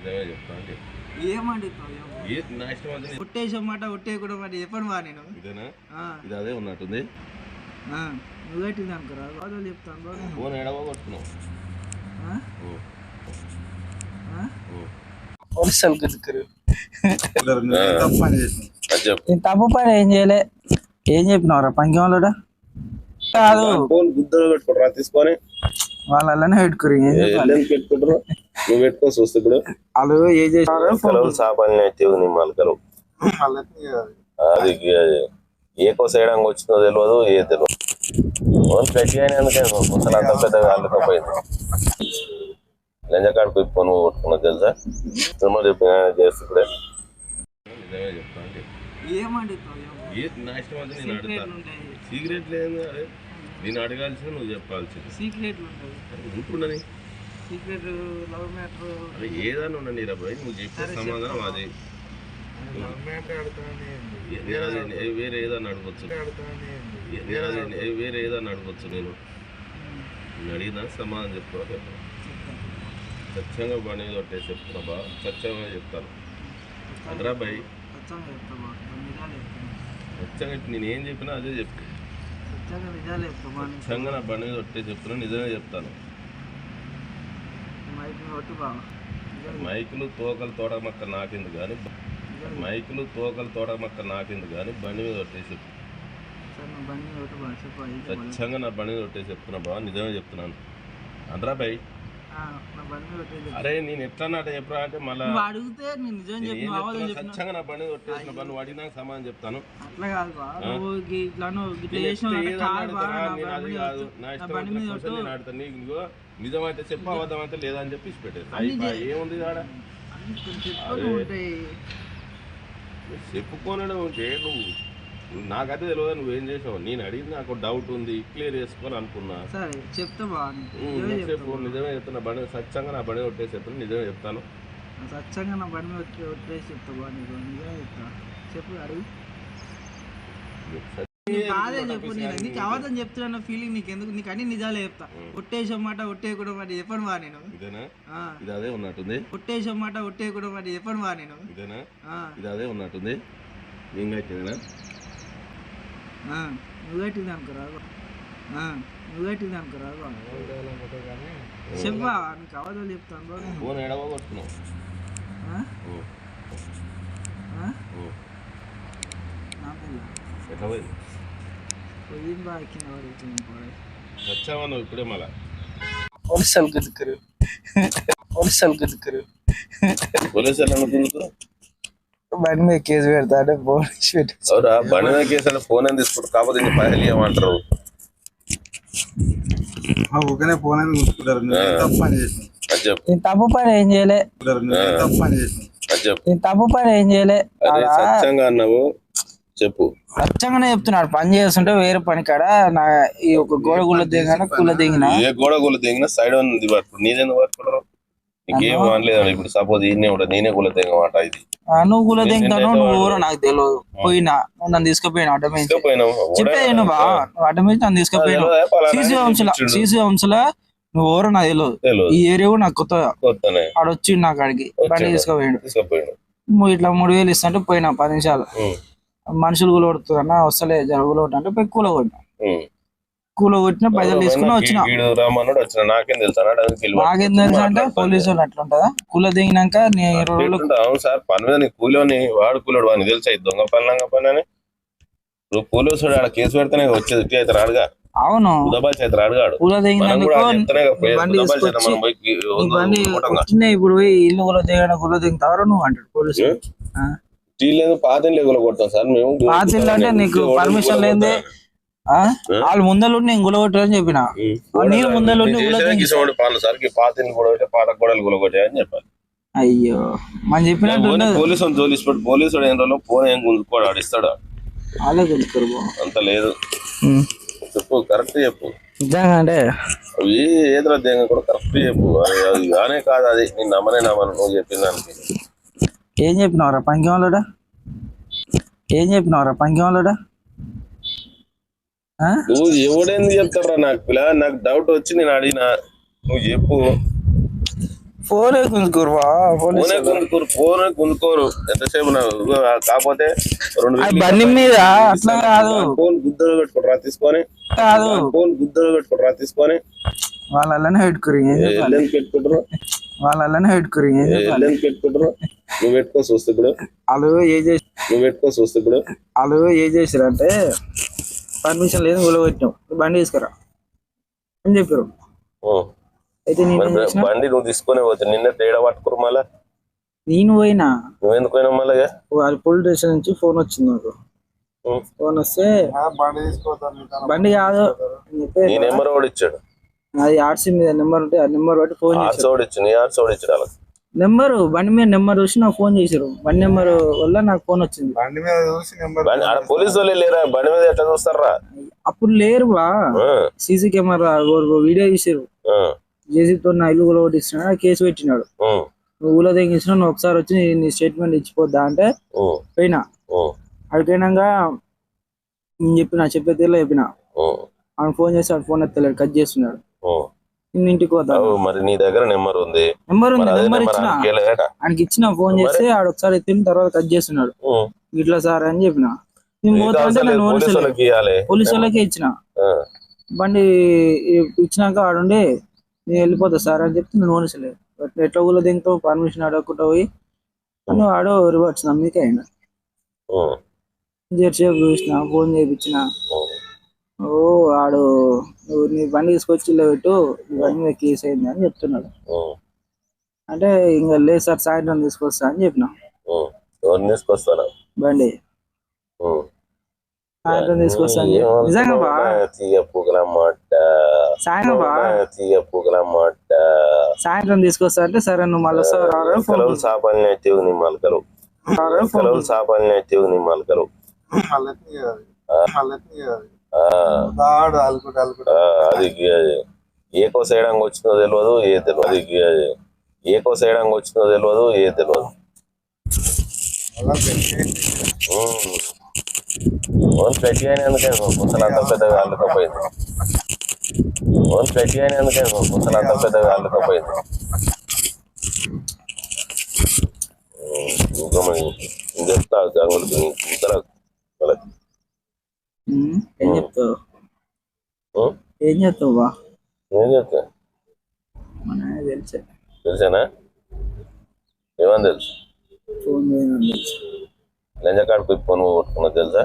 నిజమే ఏమండి అది నేను- ఒట్టేసమాట ఒట్టేయకూడదు మరి చెప్పండి బా నేను. ఇదేనా? ఆ, ఇది అదే ఉన్నట్టుంది. ఆ, నువ్వు కట్టింది అనుకోరా బాధలు చెప్తాను. ఫోన్ ఎడవ కొట్టుకున్నావు గుర్తుకురు నేను తప్పు పని ఏం చేయలే. ఏం చెప్పినవరా? పంచంలోడా కాదు. ఫోన్ గుద్దలు పెట్టుకుంటారా? తీసుకొని. వాళ్ళు అలానే పెట్టుకురు పెట్టుకుంటారు? నువ్వు పెట్టుకొని చూస్తే ఇప్పుడు. వాళ్ళు ఏం చేసినారో కలవు సాపాలని అయితే నీ మలకలు అది ఏ కోస వేయడానికి వచ్చిందో తెలియదు ఏ తెలియదు అందుకే ముసలు అంత పెద్దగా అల్లుకపోయింది లంజకాడు పోయి ఫోన్ కొట్టుకున్నా తెలుసా? సినిమా చెప్పిన చేస్తే ఇప్పుడే. ఏమండి ఏ నా ఇష్టం అది నేను అడుగుతాను సీక్రెట్ లేదు అదే. నేను అడగాల్సింది నువ్వు చెప్పాల్సింది. సీక్రెట్లు ఉంటాయి. ఉంటుండని సీక్రెట్ లవ్ మ్యాటర్. అదే ఏదైనా ఉండని రాబాయ్ నువ్వు చెప్పే సమాధానం అది. వేరే ఏదైనా అడగచ్చు. వేరే ఏదైనా అడగచ్చు నేను. నేను అడిగినా సమాధానం చెప్తా స్వచ్ఛంగా పని కొట్టేసి చెప్తున్నా బా. స్వచ్ఛంగా చెప్తాను. అదరా బాయ్. స్వచ్ఛంగా చెప్తాను. నేను ఏం చెప్పినా అదే చెప్తా స్వచ్ఛంగా నా బండి మీద కొట్టే చెప్తున్నా నిజమే చెప్తాను. మైకులు తోకలు తోడమక్క నాకింది కానీ మైకులు తోకలు తోడమక్క నాకింది కానీ బండి మీద బా. స్వచ్ఛంగా నా బండి మీద కొట్టేసి చెప్తున్నా బా నిజమే చెప్తున్నాను. కొట్టేది అరే నేను ఎట్లా నాట చెప్పరా అంటే మళ్ళా అడిగితే నేను నిజం చెప్పిన? నా బండి కొట్టేసిన సమాధానం చెప్తాను. అట్లా కాదు అంటే? నా ఇష్టం నేను. నీకు నిజమైతే చెప్పు అయితే లేదా అని చెప్పి ఏముంది చెప్పుకోనడం ఉంటే నువ్వు నాకైతే తెలియదు నువ్వేం చేసావు? నేను అడిగింది నాకు డౌట్ ఉంది క్లియర్ చేసుకోవాలి అనుకున్నా సరే చెప్తా నిజమే చెప్తున్నా బండి స్వచ్ఛంగా నా బండి కొట్టేసి చెప్తున్నా నిజమే చెప్తాను. స్వచ్ఛంగా నా బండి వచ్చి వదిలేసి చెప్తా నీకు నిజమే చెప్తా. చెప్పు అడుగు బాధే చెప్పు నేను నీకు అబద్ధం చెప్తున్నా ఫీలింగ్ నీకు ఎందుకు? నీకు అన్ని నిజాలే చెప్తా. ఒట్టేసమాట ఒట్టేయకూడదు మరి చెప్పను బా నేను. ఇది అదే ఉన్నట్టుంది. ఒట్టేసమాట ఒట్టేయకూడదు మరి చెప్పను బా నేను. ఇదేనా? ఇది అదే ఉన్నట్టుంది. ఇంకా ఇదేనా? ఆ, నువ్వు కట్టింది అనుకోరా ఆ, నువ్వు కట్టింది అనుకోరా చెప్పా నీకు అబద్ధాలు చెప్తాను బా నేను. ఫోన్ ఎడవ కొట్టుకున్నావు ఆ? ఓ, ఆ? ఓ. నా పిల్ల ఎట్లా పోయింది? పోయింది బా కింద పడుతుంది పోయి వచ్చావా బండి మీద కేసు పెడతా అంటే పోలీసు పెట్టి అవురా బండి మీద కేసు ఫోన్ అని తీసుకుంటారు కాకపోతే నీ పైసలు ఏమంటారు ఊకనే ఫోన్ అని ఏం తప్పు పని నేను తప్పు పని ఏం చేయలే. తప్పు పని నేను తప్పు ఏం చేయలే. సత్యంగా అన్నావు. చెప్పు. స్వచ్ఛంగానే చెప్తున్నాడు. పని చేస్తుంటే వేరే పని కాడ. నా ఈ ఒక గోడ గుళ్ళ దిగాన కుల దిగిన. ఏ గోడ గోల దిగినా సైడ్ ఉంది నీదెందుకు నీకేం అనలేదు ఇప్పుడు సపోజ్ ఈయనే కూడా నేనే దిగమాట ఇది. నువ్వు కుల నువ్వు నాకు తెలియదు పోయినా నువ్వు నన్ను తీసుకుపోయినా తీసుకుపోయినావు చెప్పేది నువ్వు బా నువ్వు అడ్డమించి నన్ను తీసుకుపోయినావు. సీసీ వంశల సీసీ వంశల నువ్వు ఊరో నాకు తెలియదు ఈ ఏరియా కూడా నాకు కొత్త కొత్తనే. ఆడ వచ్చి నా కాడికి బండి తీసుకుపోయాడు. ము- ఇట్లా మూడు వేలు ఇస్తుంటే పోయినా పది నిమిషాలు. మనుషులు కూలగొడుతున్నా వస్తలే జర కూలగొట్టు అంటే పోయి కూలగొట్టిన ఉమ్. కూలగొట్టిన పైసలు తీసుకుని వచ్చిన. వీడు రామన్నాడు వచ్చిన. నాకేం తెలుసా నాకేం తెలుసు అంటే పోలీసు వాళ్ళు అట్లా ఉంటుందా కూల దిగినాక? అవును సార్ పని మీద కూలోని వాడు కూలోడు వాడిని తెలుసా ఇది దొంగ పని లంగ పని అని? నువ్వు పోలీసు వాడు ఆడ కేసు పెడితేనే వచ్చేది అయితే రాడుగా. అవును. ఇప్పుడు పోయి ఇల్లు కూడా దిగడం గుల్ల దిగుతావరా నువ్వు అంటాడు పోలీసు పాత కొడతాం సార్ మేము. పాత ఇల్లు అంటే నీకు పర్మిషన్ లేదే? వాళ్ళు ముందలు నేను గులగొట్టని చెప్పిన నేను ముందలు సార్ ఈ పాత కూడా ఒకటే అని చెప్పాలి. అయ్యో. మనం చెప్పినట్టు పోనీ ఉండదు పోలీసు వాడిని జోలిసి పెట్టి పోలీసు ఏం రోజులు ఫోన్ ఏం గుంజుకోడు ఆడిస్తాడు వాళ్ళే బా. అంత లేదు. చెప్పు కరెక్ట్ చెప్పు. నిజంగా అంటే? అవి ఏదో దేంగా కూడా కరెక్ట్ చెప్పు. అది కానే కాదు అది. నేను నమ్మనే నమ్మను నువ్వు చెప్పిన దానికి ఏం చెప్పినవరా? పంకివాళ్ళడా ఏం చెప్పినవరా? పంకివాళ్ళడా నువ్వు ఎవడేంది చెప్తారా నాకు పిల్ల? నాకు డౌట్ వచ్చి నేను అడిగినా. నువ్వు చెప్పు. ఫోన్ గుంజుకోరువా ఫోన్ గుంజుకోరు ఫోనే గుంజుకోరు. ఎంతసేపు కాకపోతే రెండు బండి మీద అట్లా కాదు. ఫోన్ గుద్దలో పెట్టుకుంటారా? తీసుకొని. కాదు. ఫోన్ గుద్దలో పెట్టుకుంటారా? తీసుకొని. వాళ్ళ అలానే పెట్టుకురి పెట్టుకుంటారు వాళ్ళ అలానే పెట్టుకురి పెట్టుకుంటారు? నువ్వు పెట్టుకో చూస్తే ఇప్పుడు. వాళ్ళు ఏం చేసి నువ్వు పెట్టుకో చూస్తే ఇప్పుడు. వాళ్ళు ఏం చేసారు అంటే పర్మిషన్ లేదు గుల పెట్టినాం బండి తీసుకురా అని చెప్పారు. అయితే నేను ఏం మరి చేసిన బండి నువ్వు తీసుకొని పోతే నిన్న తేడా పట్టుకురు మళ్ళా? నేను పోయినా. నువ్వు ఎందుకు పోయినావు మళ్ళా వాళ్ళ పోలీస్ స్టేషన్ నుంచి ఫోన్ వచ్చింది నాకు. ఉం. ఫోన్ వస్తే ఆ బండి తీసుకోవద్దాం బండి కాదు. అని చెప్పి నీ నెంబర్ ఓడి ఇచ్చాడు? అది ఆర్సీ మీద నెంబర్ ఉంటే ఆ నెంబర్ బట్టి ఫోన్ చేశారు ఇచ్చి నీ ఆర్స్ ఓడి ఇచ్చాడు వాళ్ళకి? నెంబర్ బండి మీద నెంబర్ చూసి నాకు ఫోన్ చేశారు బండి నెంబర్ వల్ల నాకు ఫోన్ వచ్చింది. బండి మీద చూసి నెంబర్ పోలీసు వాళ్ళు లేరా? బండి మీద ఎట్లా చూస్తారా? అప్పుడు లేరు బా. సీసీ కెమెరా వీడియో తీసారు జేసీతో నా ఇల్లు కూడా కొట్టిస్తున్నాడు కేసు పెట్టినాడు. నువ్వు ఊళ్ళో తెగించిన నువ్వు ఒకసారి వచ్చి నీ- స్టేట్మెంట్ ఇచ్చిపోద్దా అంటే పోయినా. అడిగినాక నేను చెప్పిన చెప్పే తీరులో చెప్పిన. ఆయన ఫోన్ చేసి ఫోన్ ఎత్తలేడు కట్ చేస్తున్నాడు. ఇంటికి పోతా మరి నీ దగ్గర నెంబర్ ఉంది. నెంబర్ ఉంది నెంబర్ ఇచ్చిన? ఆయనకి ఇచ్చిన ఫోన్ చేస్తే ఆడు ఒకసారి ఎత్తిన తర్వాత కట్ చేస్తున్నాడు. ఇట్లా సార్ అని చెప్పిన. నేను పోలీసు వాళ్ళకి ఇచ్చిన. బండి ఇచ్చినాక ఆడుండి నేను వెళ్ళిపోతా సార్ అని చెప్తే నేను ఓనిసలేదు ఎట్లా ఊళ్ళో దింగుతావు పర్మిషన్ అడగకుండా పోయి నన్ను ఆడో రివర్స్ నమ్మికే అయినా. జెర్సేపు చూసిన ఫోన్ చేయించిన ఓ ఆడు నువ్వు నీ బండి తీసుకొచ్చి ఇలా పెట్టు నీ బండి మీద కేసు అయింది అని చెప్తున్నాడు. అంటే ఇంకా లేదు సార్ సాయంత్రం తీసుకొస్తా అని చెప్పిన. తీసుకొస్తారా? బండి. సాయంత్రం తీసుకొస్తా నిజంగా బా? తీయ పూగల మాట సాయంత్రం బా? తీయ పూగల మాట సాయంత్రం తీసుకొస్తా అంటే సరే నువ్వు మళ్ళీ వస్తావు కలవు సాపాలని నెట్టేవు నీ మలకలు. కలవు సాపాలని నెట్టేవు నీ మలకలు. అది ఏ కోస వేయడానికి వచ్చిందో తెలియదు ఏ తెలియదు అది ఏ కోస వేయడానికి వచ్చిందో తెలియదు ఏ తెలియదు ఓన్ పెట్టి అయినందుకే ముసలు అంత పెద్దగా అల్లుకపోయింది ఓన్ పెట్టి అయినందుకే ముసలు అంత పెద్దగా అల్లుకపోయింది ఇంకా చెప్తా గంగులకి ముసల వాళ్ళకి. ఉమ్, ఏం చెప్తావు? ఏం చెప్తావు బా ఏం చెప్తా మన తెలిసే తెలిసేనా ఏమని తెలుసు ఫోన్ తెలుసు లంజ కాడుకు ఇప్పు నువ్వు కొట్టుకున్నది తెలుసా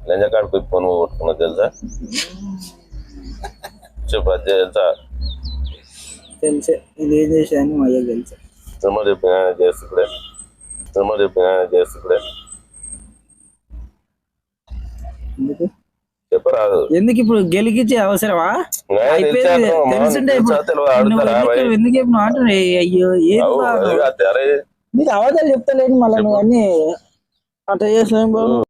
లంజ కాడుకు ఇప్పు నువ్వు కొట్టుకున్నది తెలుసా చెప్పు అది తెలుసా తెలిసే ఇది ఏం చేశాను మా అయ్యకి తెలుసే సినిమా చెప్పిన ఆయన చేస్తుడే సినిమా చెప్పిన ఆయన చేస్తుడే ఎందుకు చెప్పరాదు. ఎందుకు ఇప్పుడు గెలిగించే అవసరమా అయిపోయింది. తెలుసుంటే ఇప్పుడు ఎందుకు చెప్పిన మాట అయ్యో అరే. నీకు అవతలు చెప్తలేను మళ్ళీ నువ్వు అన్ని. అట్లా చేసిన